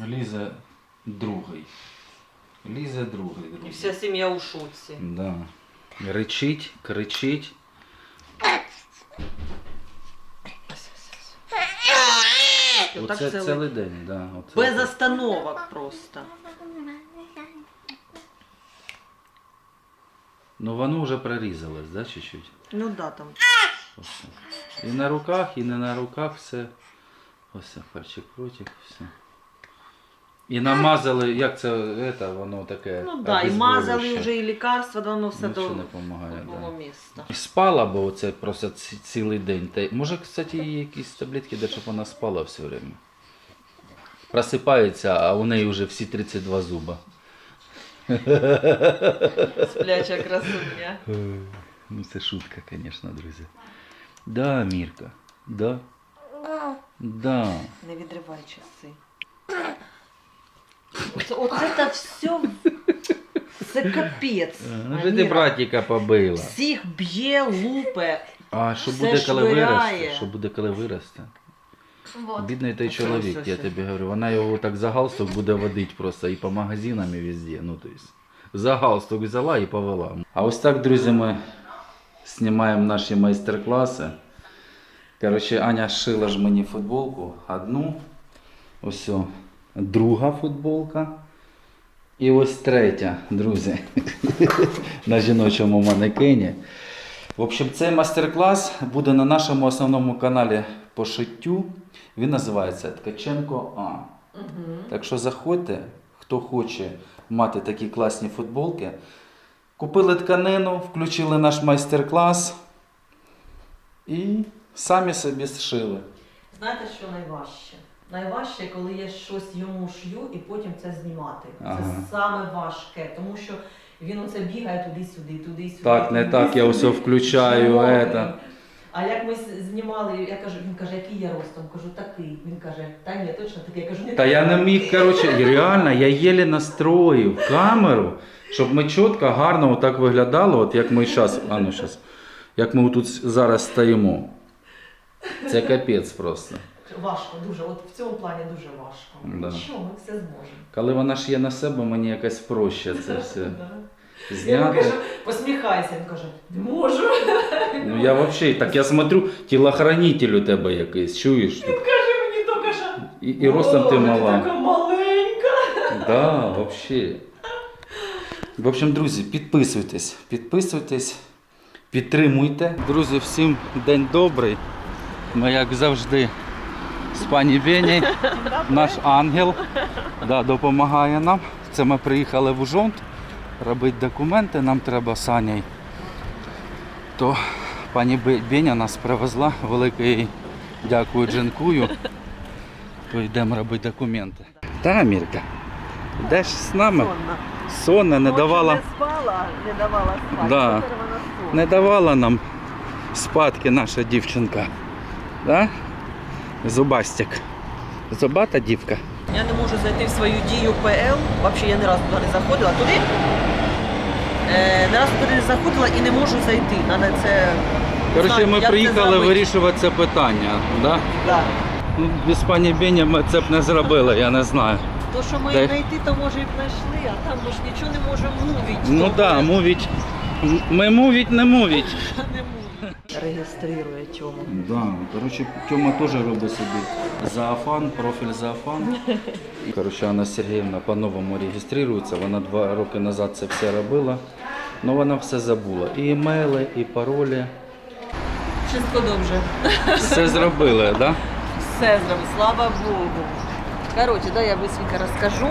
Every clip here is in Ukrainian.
Лізе другий. Лізе другий, І друзі. вся сім'я у шоці. Да. Ричить, кричить. Отак Оце цілий- цілий день, да. Оце Без так. остановок просто. Ну воно вже прорізалось, да, чуть-чуть? Ну да, там. Ось. І на руках, і не на руках все. Ось харчик протік, все. І намазали, як це, это, воно таке. Ну да, і мазали вже, і лікарства, давно все Нічого до не одного да. міста. І спала, бо це просто ці- цілий день. Та, може, кстати, їй якісь таблетки дати, щоб вона спала все время. Просипається, а у неї вже всі 32 зуба. Спляча красуня. Ну це шутка, звісно, друзі. Да, Мірка. Да. Да. Не відривай часи. Оце та все. Це капець. Ну, вже ти братіка побила. Всіх б'є, лупе. А що Все буде, коли швиряє. виросте? Що буде, коли виросте? Вот. Бідний той чоловік, я тобі говорю. Вона його так за галстук буде водити просто і по магазинам, і везде. Ну, то есть, за галстук взяла і повела. А ось так, друзі, ми знімаємо наші майстер-класи. Коротше, Аня шила ж мені футболку одну. Ось друга футболка. І ось третя, друзі, на жіночому манекені. В общем, цей майстер-клас буде на нашому основному каналі по шиттю. Він називається Ткаченко А. Так що заходьте, хто хоче мати такі класні футболки. Купили тканину, включили наш майстер-клас і самі собі зшили. Знаєте, що найважче? Найважче, коли я щось йому шью і потім це знімати. Ага. Це саме важке, тому що він оце бігає туди-сюди, туди-сюди. Так, не так, я все включаю, это. А як ми знімали, я кажу, він каже, який я ростом? Кажу, такий. Він каже, та ні, точно такий. Я кажу, не Та я не міг, коротше, реально, я єлі настроїв камеру, щоб ми чітко, гарно отак виглядало, от як ми зараз, а ну зараз, як ми тут зараз стоїмо. Це капець просто. Важко, дуже. От в цьому плані дуже важко. Да. Що, ми все зможемо. Коли вона ж є на себе, мені якось проще це все. Я йому зняти. кажу, посміхайся. Він каже, не можу. Ну я взагалі, так я смотрю, тілохранитель у тебе якийсь, чуєш? Каже мені то каже. І, і ростом ти «О, мала. Така маленька. Да, вообще. В общем, друзі, підписуйтесь, підписуйтесь, підтримуйте. Друзі, всім день добрий. Ми, як завжди, з пані Бені, наш ангел, да, допомагає нам. Це ми приїхали в Ужонт робити документи, нам треба з Анею. То пані Бе- Беня нас привезла, велике їй дякую, джинкую. То йдемо робити документи. Та, Мірка, йдеш з нами? Сонна. Не давала, Не спала, не давала спати. Да. Не давала нам спадки наша дівчинка. Да? Зубастик. Зубата дівка. Я не можу зайти в свою дію ПЛ. Взагалі я ні разу туди не заходила. Туди е, не разу туди не заходила і не можу зайти. Надо це. Коротше, ми як це приїхали зробити. вирішувати це питання. Да? Да. Ну, без пані Бені ми це б не зробили, я не знаю. То, що ми Дай- знайти, то може і знайшли, а там ми ж нічого не можемо мовити. Ну так, да, мовіть. Ми мовіть, не мовіть. Не Реєструє Тьому. Да, коротше, Тьома теж робить собі заафан, профіль заафан. Коротше, Анна Сергіївна по-новому реєструється. Вона два роки назад це все робила, але вона все забула. І емейли, і паролі. Wszystko добре. Все зробили, так? Да? Все зробили, слава Богу. Коротше, да, я быстренько розкажу.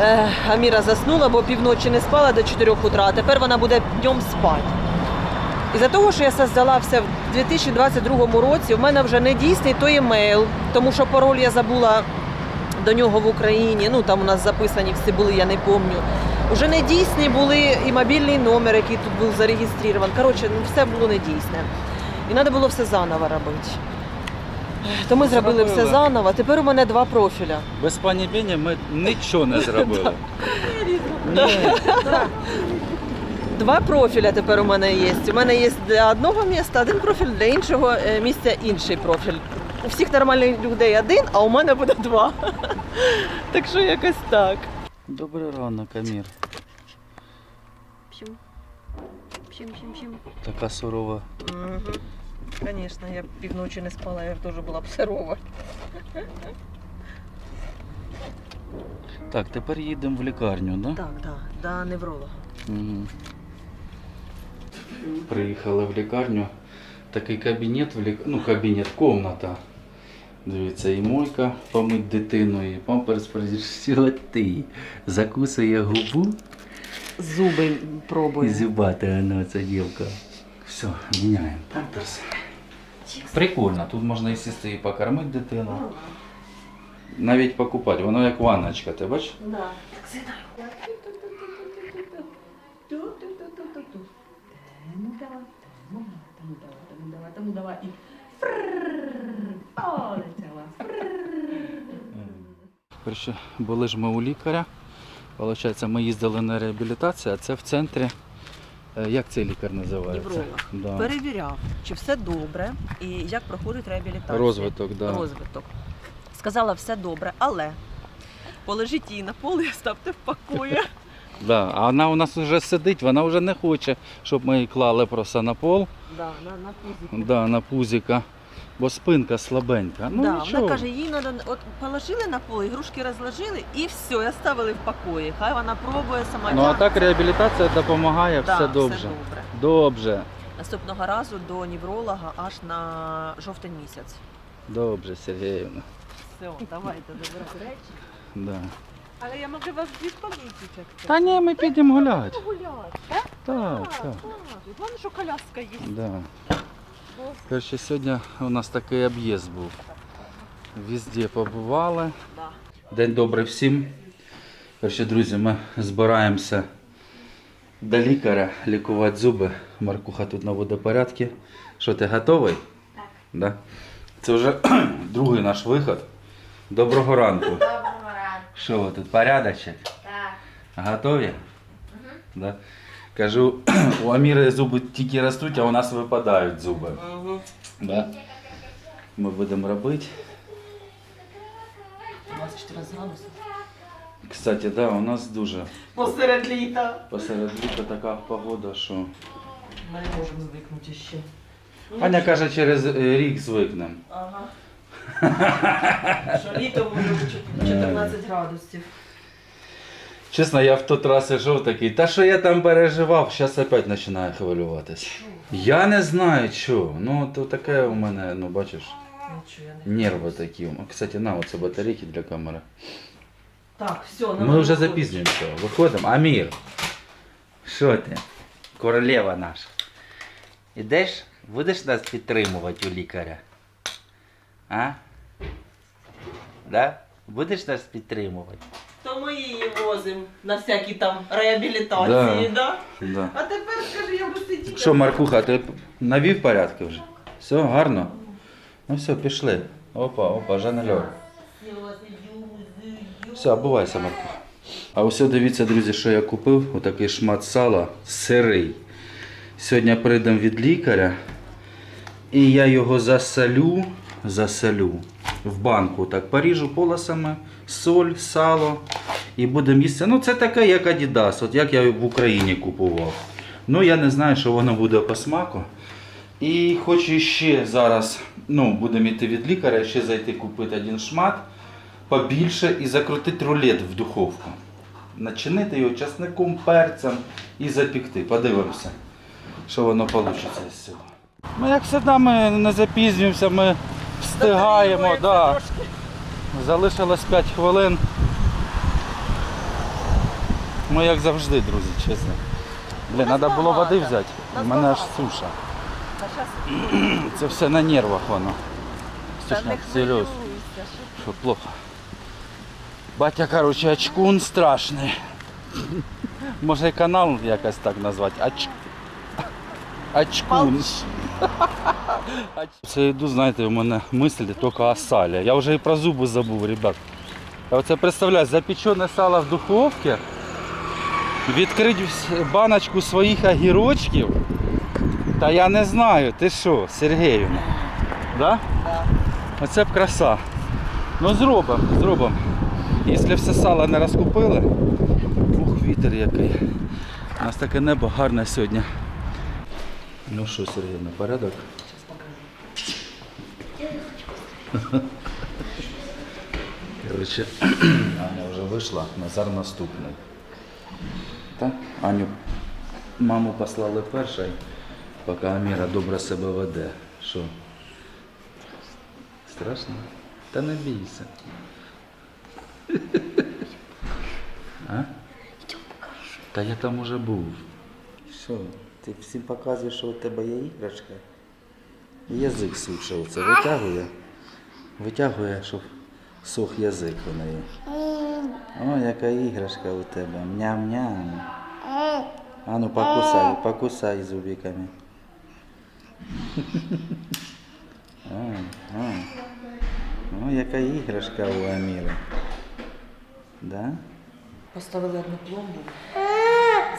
Е, Аміра заснула, бо півночі не спала до 4 утра, а тепер вона буде днем спати. Із-за того, що я создала все в 2022 році, в мене вже не дійсний той емейл, тому що пароль я забула до нього в Україні. Ну там у нас записані всі були, я не пам'ятаю. Уже не дійсні були і мобільний номер, який тут був зареєстрований. Коротше, ну все було недійсне. І треба було все заново робити. То ми зробили все заново. Тепер у мене два профіля. Без пані Бені ми нічого не зробили. Два профіля тепер у мене є. У мене є для одного міста один профіль, для іншого е, місця інший профіль. У всіх нормальних людей один, а у мене буде два. Так що якось так. Добрий ранок, Амір. Пшим. Пшим, пшим, пшим. Така сурова. Угу. Звісно, я півночі не спала, я теж була б сирова. Так, тепер їдемо в лікарню, да? Так, так, до невролога. Угу. Приїхали в лікарню. Такий кабінет, в лік... ну кабінет, комната. Дивіться, і мойка помить дитину, і памперс ти. Закусує губу Зуби і пробую. зюбати вона ця дівка. Все, міняємо памперс. Прикольно, тут можна і сісти і покормити дитину. Навіть покупати, воно як ванночка, ти бачиш? Так сідай. Ну давай, тому давай, тому давай, тому давай, тому давай і полетіла. Коротше, були ж ми у лікаря. Получається, ми їздили на реабілітацію, а це в центрі. Як цей лікар називається? Да. Перевіряв, чи все добре і як проходить реабілітація. Розвиток, да. Розвиток. Сказала, все добре, але положіть її на поле ставте в покої. Да. А вона у нас вже сидить, вона вже не хоче, щоб ми її клали просто на пол, Да, на, на пузику. да, на пузика, бо спинка слабенька. Ну, да, нічого. вона каже, їй треба, от положили на поле, ігрушки розложили і все, і оставили в покої. Хай вона пробує сама. Ну а так реабілітація допомагає, Да, все добре. Все добре. Добре, Наступного разу до невролога аж на жовтень місяць. добре, Сергіївна. Все, давайте добирати речі. Да. Але я можу вас відповісти, як це. Та ні, ми підемо гуляти. Гуляти. Так, так. Так, Головне, що коляска є. Да. Короче, сьогодні у нас такий об'їзд був. Везде побували. Да. День добрий всім. Короче, друзі, ми збираємося до лікаря лікувати зуби. Маркуха тут наводить порядки. Що, ти готовий? Так. Да? Це вже другий наш виход. Доброго ранку. Що ви тут, порядочок? Так. Готові? Да? Кажу, у Аміри зуби тільки ростуть, а у нас випадають зуби. Угу. Да? Ми будемо робити. 24 градуси. Кстати, да, у нас дуже Посеред літа. посеред літа така погода, що. Ми не можемо звикнути ще. Аня каже, через е, рік звикнемо. Ага. Що літо бути 14 градусів. Чесно, я в той раз йшов такий, та що я там переживав, зараз опять починаю хвилюватися. Я не знаю що. Ну, то таке у мене, ну бачиш, нерви такі. Кстати, на, оце батарейки для камери. Так, все, нам Ми вже виходити. запізнюємося. Виходимо. Амір. Що ти? Королева наша. Ідеш? Будеш нас підтримувати у лікаря? А? Да? Будеш нас підтримувати? То ми її возимо на всякі там реабілітації, да. Да. А тепер скажи, я би сиділа. Що, Маркуха, ти навів порядки вже? Все, гарно? Ну все, пішли. Опа, опа, Жанельор. Все, обувайся, Маркуха. А ось дивіться, друзі, що я купив. Отакий шмат сала сирий. Сьогодні прийдемо від лікаря. І я його засолю, засолю в банку. Так, поріжу полосами, соль, сало. І будемо їсти. Ну, це таке, як Adidas, от як я в Україні купував. Ну, я не знаю, що воно буде по смаку. І хочу ще зараз, ну, будемо йти від лікаря, ще зайти купити один шмат побільше і закрутити рулет в духовку. Начинити його часником, перцем і запікти. Подивимося, що воно вийде з цього. Ну, як завжди, ми не запізнюємося, ми встигаємо. Да. Залишилось 5 хвилин. Ми як завжди, друзі, чесно. Блін, треба було води взяти. У мене аж суша. Це все на нервах воно. Слушай, серйозно. що Що плохо. Батя, короче, очкун страшний. Може і канал якось так назвати. Оч... Очкун. Це йду, знаєте, у мене мислі тільки о салі. Я вже і про зуби забув, ребят. Я оце представляю, запечене сало в духовці, відкрити баночку своїх огірочків. Та я не знаю, ти що, Сергіївна? Да? Да. Оце б краса. Ну зробимо, зробимо. Якщо все сало не розкупили, ух, вітер який. У нас таке небо гарне сьогодні. Ну що, Сергій, на порядок? Короче, Аня вже вийшла, Назар наступний. Так, Аню, маму послали першою, поки Аміра добре себе веде. Що? Страшно? Та не бійся. А? Та я там уже був. Що, ти всім показуєш, що у тебе є іграшка? Язик суче оце витягує. Витягує, щоб сух язик у неї. О, яка іграшка у тебе. Ням-ням. А ну покусай, покусай зубиками. О, яка іграшка у Аміри. Да? Поставили одну пломбу,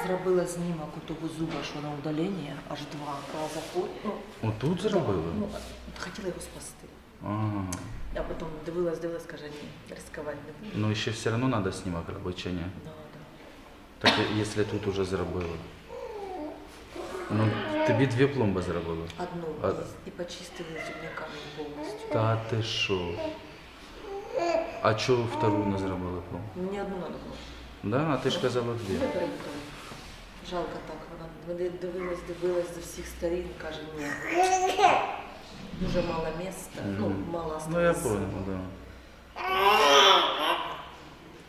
зробила знімок у того зуба, що на удалення, аж два. Заходь. Ну, Отут зробили? ну, хотіла його спасти. Ага. А потім дивилась, дивилась, каже, ні, ризикувати не буду. Ну і ще все одно треба знімок робити чи ні? Да, да. Так і- якщо тут уже зробили. Ну, тобі дві пломби зробили. Одну А- і почистили зубниками повністю. Та ти що? А чого втору не зробили пломбу? Мені одну треба було. Да, а ти ж казала дві. Ми перебутали. Жалко так, вона вони дивилась, дивилась з усіх сторін, каже, ні. Дуже мало місця, ну, мало Ну я осталось. понял, да.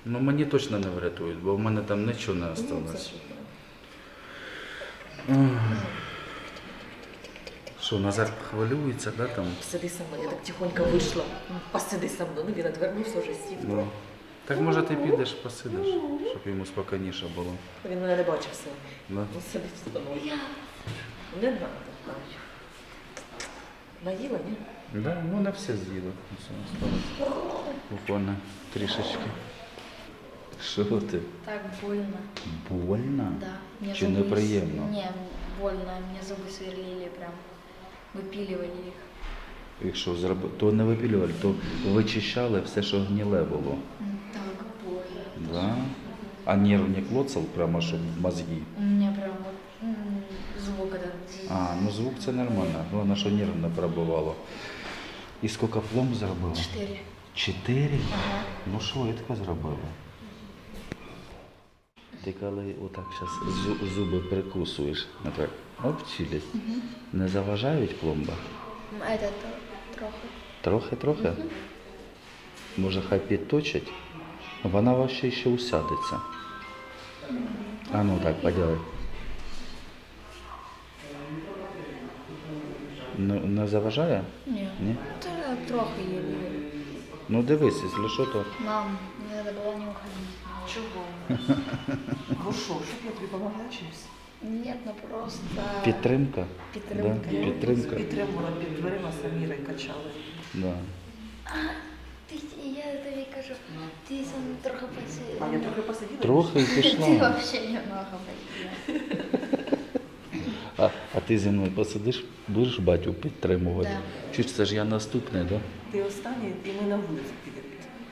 Ну мені точно не врятують, бо в мене там нічого не осталось. Що, Назар хвилюється, да, там? Посиди со мною, я так тихонько вийшла. Посиди со мною. Ну він відвернувся вже сів. Ну. Так може ти підеш посидиш, щоб йому спокійніше було. Він мене не бачив все. Да? Ну сидить з тобою. Не надо так. Наїла, ні? Да, ну не все з'їли. Все осталось. Буквально трішечки. Що ти? Так больно. Больно? Да. Мне Чи зубы неприємно? с- Не, больно. Мне зубы сверлили прям. Выпиливали их. Якщо зроби, то не випілювали, то вичищали все, що гніле було. М, Так больно. Да? А нерв не клоцал прямо, щоб в мозги. У меня прям вот м, звук этот. А, ну звук це нормально. Головне, що нерв не пробивало. І скільки пломб зробили? Четыре. Чотири? Ага. Ну швидко зробили. Ти коли отак зараз зуби прикусуєш, отак, обчились, не заважають пломба? М, Это то- трохи. Трохи-трохи? Може, хай підточить? Вона вообще ще усядеться. А ну так, поделай. Ну, не заважає? Ні. Ні? Та трохи еле. Ну дивись, якщо що, то. Мам, мне надо было не уходить. Чого? Ну що, щоб я тобі допомогла чимось? Нет, ну просто... Підтримка. Підтримка. Да? Підтримка. Підтримувала під дверима Саміра і качала. Да. Ти, я тобі кажу, ти сам трохи посидів. А я трохи посиділа. Трохи і Ти пішла. вообще немного посидів. А, а ти зі мною посидиш, будеш батю підтримувати. Да. Чуть це ж я наступний, так? Да? Ти останній, і ми на вулицю підемо.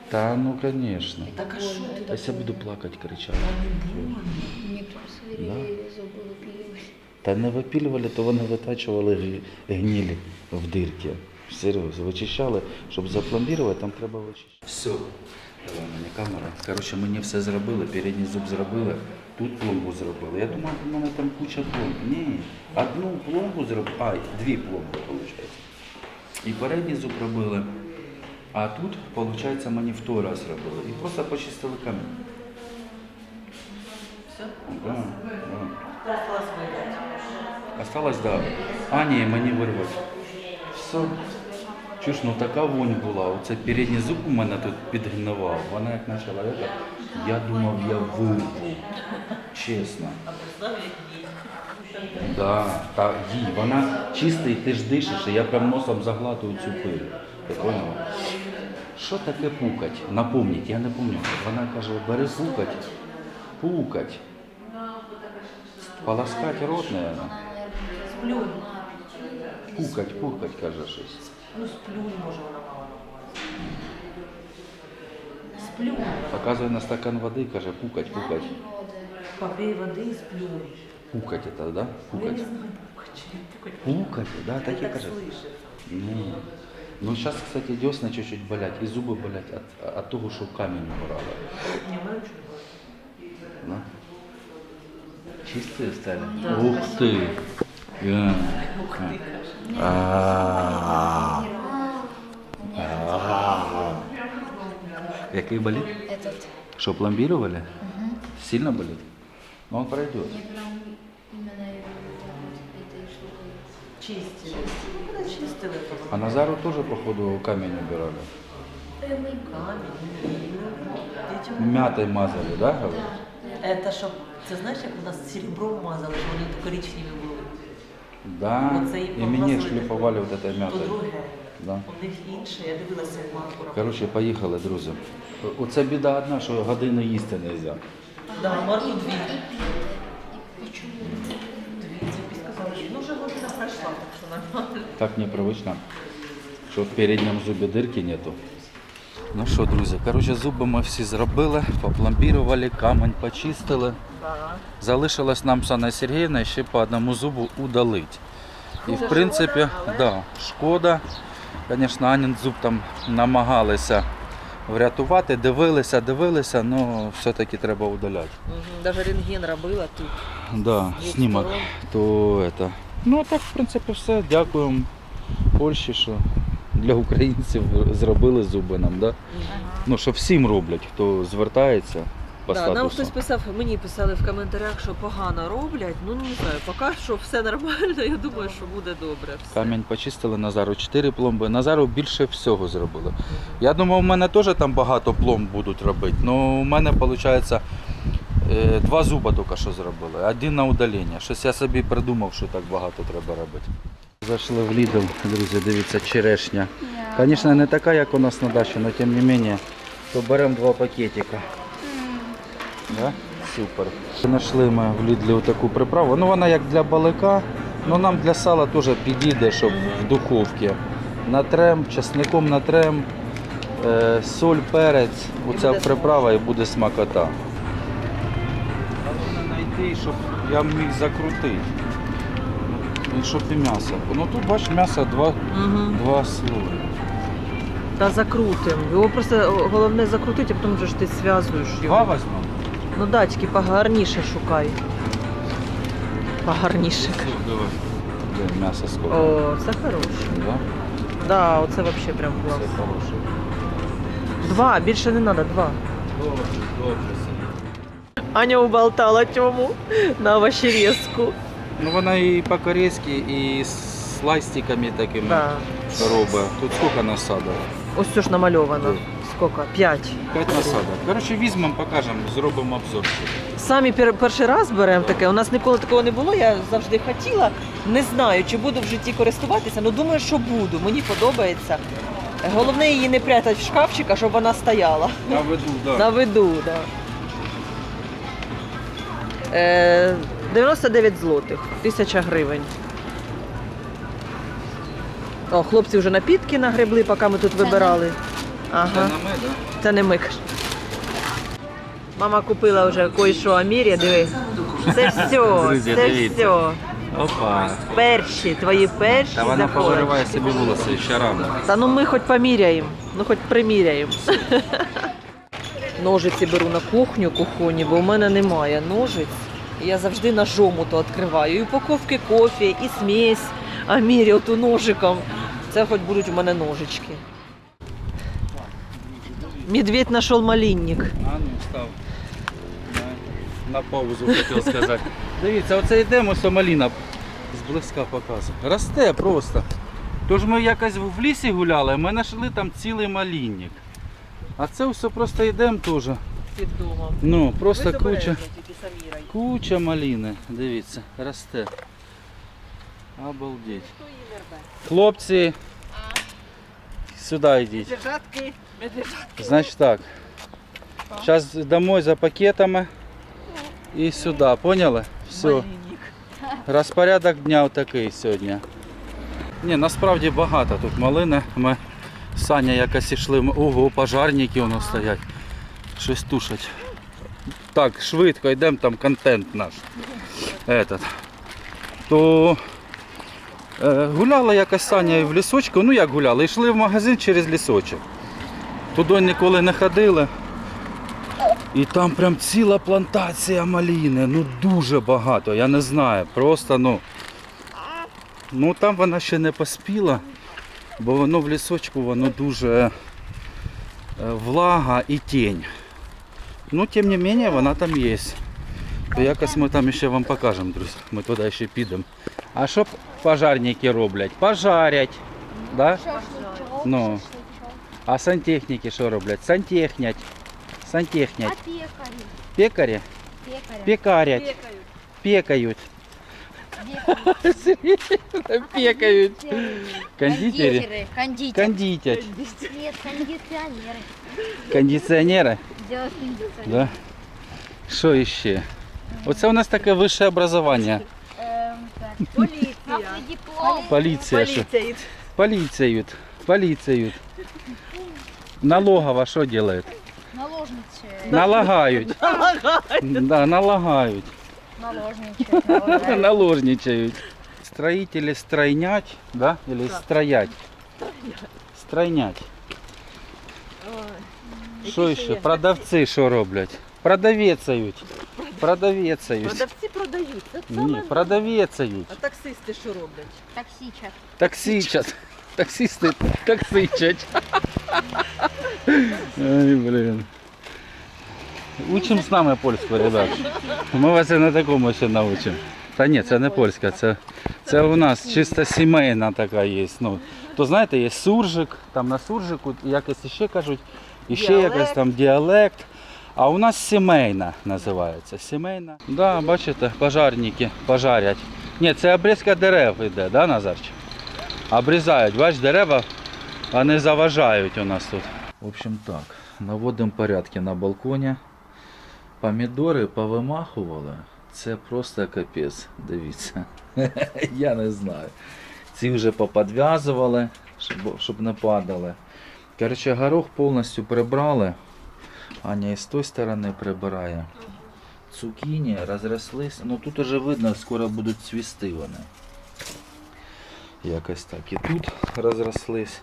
Та ну звісно. Так а що ти А я буду плакати, кричати. Та не больно. Мені зуби випілювали. Та не випілювали, то вони витачували гнілі в дирки. Серйозно, вичищали, щоб запломбувати, там треба вичищати. Все, давай мені камера. Коротше, мені все зробили, передній зуб зробили, тут пломбу зробили. Я думав, у мене там куча пломб. Ні, одну пломбу зробили, а, дві пломби, виходить. І передній зуб робили. А тут, виходить, мені в той раз робили. І просто почистили камінь. Все? Да, да. Осталось, да. А, ні, мені вирвати. Все. Чуєш, ну така вонь була. Оце передній зуб у мене тут підгнивав. Вона як почала я думав, я вирву. Чесно. Да, та їй, вона чиста і ти ж дишиш, і я прям носом заглатую цю пиль. Ти поняла? Що таке пукать? Напомніть, я не пам'ятаю. Вона каже, бери пукать. Пукать. Полоскать рот, наверное. Пукать, пукать, каже щось. Ну, сплюнь, може, вона мала на увазі. сплю. Показує на стакан води, каже, кукать, кукать. Попей води і сплю. Кукать это, да? Ну, я не Кукать. знаю, пукать, пукать. Пукать, да, так и так каже. слышит. Ну, ну сейчас, кстати, десна чуть-чуть болять, и зубы болять от, от того, що камінь убрали. Ні, в мене нічого не болить. Да? Чистые стали? Ух ты! Э. А. А. Який болит? Этот. Что, пломбировали? Сильно болит? Ну, он пройдет. Я прям именно вот этой штукой. Чистили. Ну, чистили. А Назару тоже, походу, камень убирали. Прямый Камінь. Дітям. Мятой мазали, да, говоришь? Це щоб, це знаєш, як у нас серебром мазали, що вони коричневі були. Да. Оце і И мне помазали. шліфували вот этой друге. Да. У них інше, я дивилася в марку. Коротше, поїхали, друзі. Оце біда одна, що годину їсти не можна. Да, марку дві. Дві, це сказали, що ну вже година пройшла, так що нормально. Так непривично, що в передньому зубі дирки нету. Ну що, друзі, коротше, зуби ми всі зробили, попломбірували, камінь почистили. Залишилось нам з Анною Сергіївною ще по одному зубу удалити. І в принципі, да, шкода. Звісно, Анін зуб там намагалися врятувати, дивилися, дивилися, але все-таки треба удаляти. Навіть рентген робила тут. Да, сторон. то это. Ну а так, в принципі, все. Дякуємо Польщі, що для українців зробили зуби нам, да? Ну, що всім роблять, хто звертається по Да, статусу. нам хтось писав, мені писали в коментарях, що погано роблять. Ну не знаю, поки що все нормально, я думаю, що буде добре. Все. Камінь почистили Назару 4 пломби. Назару більше всього зробили. Я думав, у мене теж там багато пломб будуть робити. але у мене виходить два зуба тільки що зробили, один на удалення. Щось я собі придумав, що так багато треба робити. Зайшли в Lidl, друзі, дивіться, черешня. Звісно, не така, як у нас на дачі, але тим не менше, то беремо два пакетика. Да? Супер. Знайшли ми в Лідлі таку приправу. Ну вона як для балика, але нам для сала теж підійде, щоб в духовці. Натрем, часником натрем, е, соль, перець. Оця приправа і буде смакота. Головне знайти, щоб я міг закрутити. І щоб і м'ясо. Ну тут бачиш м'ясо два, Угу. два слої. Та закрутим. Його просто головне закрутити, а потім вже ж ти зв'язуєш Два його. візьмемо? Ну да, тільки погарніше шукай. Погарніше. Давай. Де м'ясо сколько? О, це хороше. Да? Да, оце взагалі прям клас. Це хороше. Два, більше не треба, два. Добре, добре. Аня уболтала Тьому на овощерезку. Ну вона і по-корейськи, і з слайстиками такими Да. робить. Тут скільки насадок? Ось це ж намальовано. Скільки? П'ять. П'ять насадок. Коротше, візьмемо, покажемо, зробимо обзорчик. Самі пер- перший раз беремо таке. У нас ніколи такого не було. Я завжди хотіла. Не знаю, чи буду в житті користуватися, але думаю, що буду. Мені подобається. Головне її не прятати в шкафчик, а щоб вона стояла. На виду, так. На виду, так. Да. Е, 99 злотих, 1000 гривень. О, хлопці вже напітки нагребли, поки ми тут вибирали. Це Ага. на ми, да? Це не ми. каже. Мама купила вже кое-що Амірі, диви. Це все, Друзі, це дивіться. все. Опа. Перші, твої перші Та вона заходи. повириває собі волоси ще рано. Та ну ми хоч поміряємо, ну хоч приміряємо. Ножиці беру на кухню кухонні, бо у мене немає ножиць. Я завжди ножом то відкриваю. І упаковки кофе, і смесь, а міряю ту ножиком. Це хоч будуть у мене ножички. Медведь знайшов малинник. А ну став. На, паузу хотів сказати. Дивіться, оце йдемо, Сомаліна зблизька показує. Росте просто. Тож ми якось в лісі гуляли, ми знайшли там цілий малінник. А це все просто йдемо теж. Під домом. Ну, просто куча. Куча маліни, дивіться, росте. Обалдеть. Хлопці, сюди йдіть. Медвежатки, медвежатки. Значить так. Зараз домой за пакетами і сюди, поняли? Все. Розпорядок дня такий сьогодні. Ні, насправді багато тут малини. Ми Саня якось йшли. Ого, пожарники у нас стоять. Щось тушать. Так, швидко йдемо, там контент наш. Этот. То е, гуляла якась Саня в лісочку, ну як гуляла, йшли в магазин через лісочок. Туди ніколи не ходили. І там прям ціла плантація маліни, ну дуже багато, я не знаю, просто ну. Ну там вона ще не поспіла, бо воно в лісочку воно дуже е, влага і тінь. Ну, тим не менше, вона там є. То якось ми там ще вам покажемо, друзі. Ми туди ще підемо. А що пожарники роблять? Пожарять. Да? Шашлычок. Ну. шашлычок. А сантехніки що роблять? Сантехнять. А Сантехнять. пекари? Пекарі? Пекаря. Пекарять. Пекають. Пекари. Пекають. Кондитери. Кондитеры. Кондитер. Кондитять. Нет, кондиционеры. Кондиціонери. Делать кондиционер. Да. Що ще? Оце у нас таке вище образування. Эм, так. Поліція. Автодиплом. Поліція. що? Поліція. Поліціють. Поліціють. Налогова що делает? Наложницы. Налагають. Да, налагають. Наложничают. налагают. Наложничають. Строїтелі стройнять, да? Или строять? Стройнять. Що ще? Продавці що роблять? Продавецають. Продавецають. Продавці продають. Це Ні, саме. продавецають. А таксисти що роблять? Таксичат. Таксичать. Таксисти таксичать. Ай, блин. Учим з нами польську, ребят. Ми вас і на такому ще навчимо. Та ні, це не польська, це, це у нас чисто сімейна така є. Ну, то знаєте, є суржик, там на суржику якось ще кажуть, і ще якось там діалект. А у нас сімейна називається. Сімейна. Да, бачите, пожарники пожарять. Ні, це обрізка дерев йде, да, Назарчик? Обрізають, бач, дерева, вони заважають у нас тут. В общем так, наводимо порядки на балконі. Помідори повимахували. Це просто капець, дивіться. Я не знаю. Ці вже поподв'язували, щоб, щоб не падали. Коротше, горох повністю прибрали. Аня і з тої сторони прибирає. Цукіні розрослись. Ну тут уже видно, скоро будуть цвісти вони. Якось так. І тут розрослись.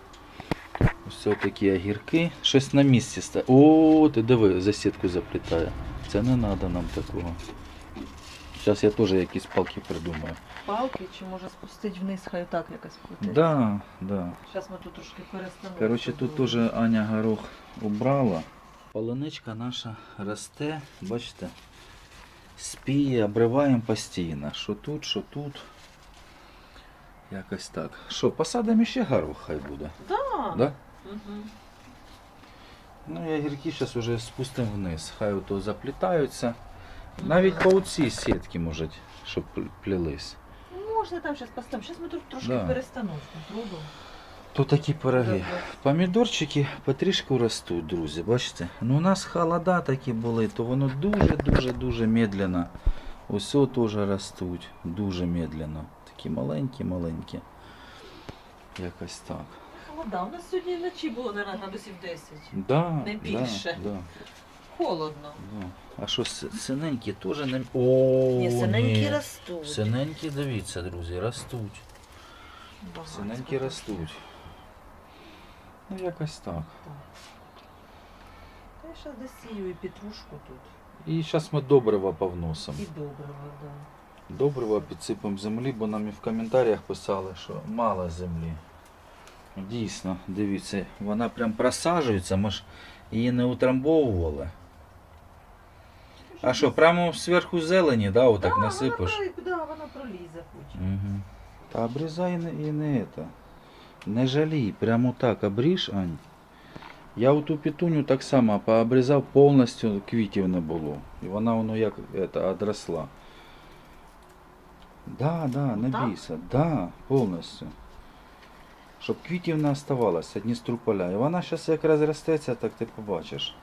Ось такі огірки. Щось на місці стає. О, ти диви, за сітку заплітає. Це не треба нам такого. Зараз я теж якісь палки придумаю. Палки чи може спустити вниз, хай так якось плететься. Да, да. Зараз ми тут трошки перестановимо. Коротше, тут теж Аня горох убрала. Полуничка наша росте, бачите, спіє, обриваємо постійно. Що тут, що тут. Якось так. Що, посадимо ще горох хай буде. Да. Да? Угу. Ну і огірки зараз вже спустимо вниз. Хай ото заплітаються. Навіть по оцій сітки можуть, щоб пл- плелись. Можна там зараз поставимо. Зараз ми тут трошки Да. перестановку зробимо. То такі пироги. Да-да. Помідорчики потрішку ростуть, друзі, бачите? Ну у нас холода такі були, то воно дуже-дуже-дуже медленно. Ось теж ростуть. Дуже медленно. Такі маленькі-маленькі. Якось так. У нас сьогодні вночі було, наверное, градусів 10. Да, Не більше. Да, да, Холодно. да. А що, си- синенькі теж не. О, Ні, синенькі ні. ростуть. Синенькі, дивіться, друзі, ростуть. Багато. Синенькі ростуть. Ну якось так. Та я зараз досію і петрушку тут. І зараз ми добрива повносимо. І доброго, да. Добрива підсипемо землі, бо нам і в коментарях писали, що мало землі. Дійсно, дивіться, вона прям просаджується, ми ж її не утрамбовували. А що, прямо зверху зелені, да, отак Да, насипиш? Про- да, вона пролізе хоч. Угу. Та обрізай і не, і не это. Не жалій, прямо так обріж, Ань. Я оту петуню так само пообрізав, повністю квітів не було. І вона воно як это, одросла. Да, да, не бійся. Да, повністю. Щоб квітів не оставалось, одні струполя. І вона зараз як розростеться, так ти побачиш.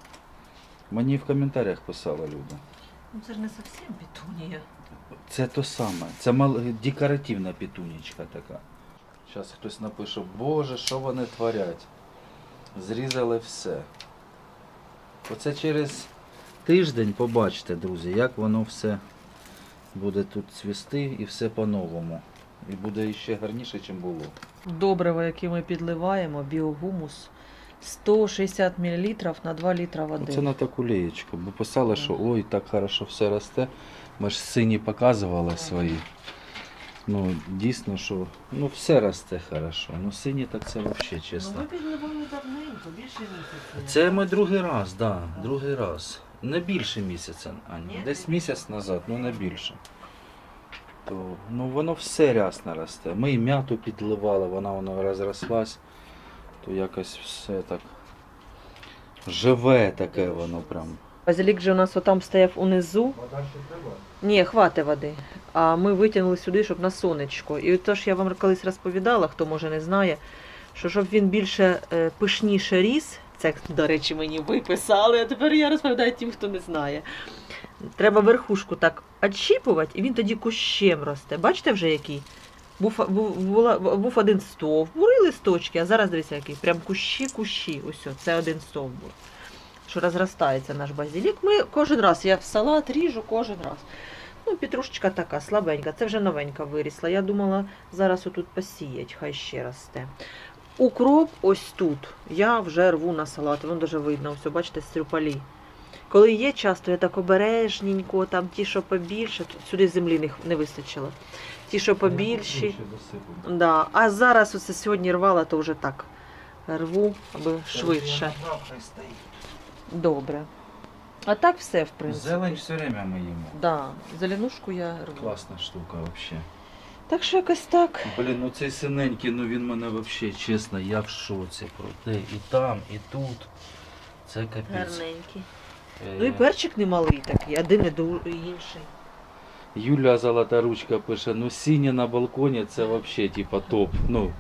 Мені в коментарях писали люди. Ну це ж не зовсім петунія. Це то саме. Це мал... декоративна петунічка така. Зараз хтось напише, боже, що вони творять. Зрізали все. Оце через тиждень побачите, друзі, як воно все буде тут цвісти і все по-новому. І буде ще гарніше, ніж було. Добриво, яке ми підливаємо, біогумус 160 мл на 2 літра води. Це на таку лієчку, бо писали, що ой, так хорошо все росте. Ми ж сині показували свої. Ну, дійсно, що ну, все росте хорошо. Ну сині так це взагалі чесно. підливали давненько, більше місяця. Це ми другий раз, так, да, другий раз. Не більше місяця, Аня. Десь місяць назад, ну не більше. То, ну воно все рясно росте. Ми і м'яту підливали, вона воно розрослась, то якось все так живе таке воно прям. Базилік же у нас отам стояв унизу. Вода ще треба? Ні, хвати води. А ми витягнули сюди, щоб на сонечко. І то ж я вам колись розповідала, хто може не знає, що щоб він більше е, пишніше ріс, це, до речі, мені виписали, а тепер я розповідаю тим, хто не знає. Треба верхушку так відщіпувати, і він тоді кущем росте. Бачите вже який? Був, був, була, був один стовбур, були листочки, а зараз дивіться який. Прям кущі, кущі. Ось, це один стовбур. Що розростається наш базилік. Ми кожен раз, я в салат ріжу кожен раз. Ну, петрушечка така слабенька, це вже новенька вирісла. Я думала, зараз отут посіять, хай ще росте. Укроп ось тут. Я вже рву на салат, воно дуже видно, все, бачите, стрюпалі. Коли є часто, я так обережненько, там ті, що побільше, тут сюди землі не, не вистачило. Ті, що побільші. Да. А зараз оце сьогодні рвала, то вже так рву, аби швидше. Добре. А так все, в принципі. Зелень все время ми їмо. Да, зеленушку я рву. Класна штука взагалі. Так що якось так. Блін, ну цей синенький, ну він мене взагалі, чесно, я в шоці про те. І там, і тут. Це капець. Гарненький. Е, Ну і перчик немалий такий, один і інший. Юля Золота ручка пише, ну сінє на балконі це взагалі типа топ. Ну,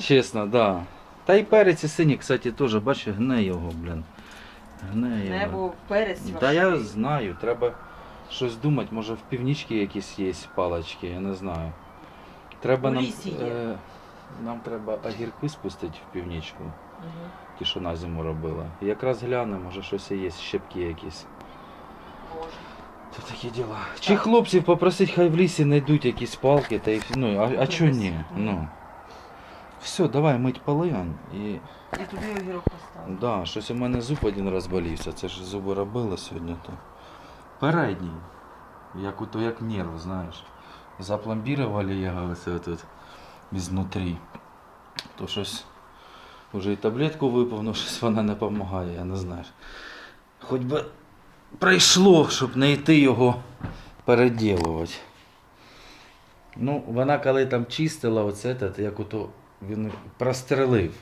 чесно, да. Та й перець і синій, кстати, теж, бачиш, гне його, блін. Гне його. Небо перець. Та я важкий. знаю, треба щось думати, може в північці якісь є палочки, я не знаю. Треба У нам, лісі є. е, нам треба огірки спустити в північку, Мгм. Ті, що на зиму робила. І якраз глянемо, може щось і є, щепки якісь. То такі діла. Чи хлопців попросить, хай в лісі знайдуть якісь палки, та й, ну, а, а чого ні? Ну. Все, давай мить поли, Ань, і І туди огірок поставив. Да, щось у мене зуб один розболівся. Це ж зуби робили сьогодні. То. Передній. Як, ото, як нерв, знаєш. Запломбірували його ось тут ізнутрі. То щось вже і таблетку випив, але щось вона не допомагає, я не знаю. Хоч би прийшло, щоб не йти його переділувати. Ну, вона коли там чистила оце, те, як ото він прострелив.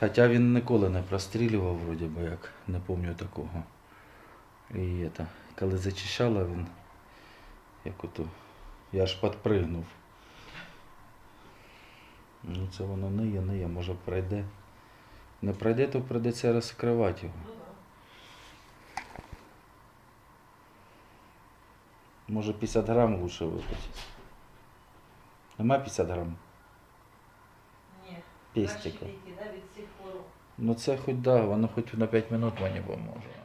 Хоча він ніколи не прострілював, вроді би як, не пам'ятаю такого. І это, коли зачищала він, як ото, я аж підпригнув. Ну це воно ниє, ниє, може пройде. Не пройде, то прийдеться розкривати його. Може 50 грам лучше випити. Нема 50 грам? Ні. Пестика. Ну це хоч да, воно хоч на 5 минут мені поможе.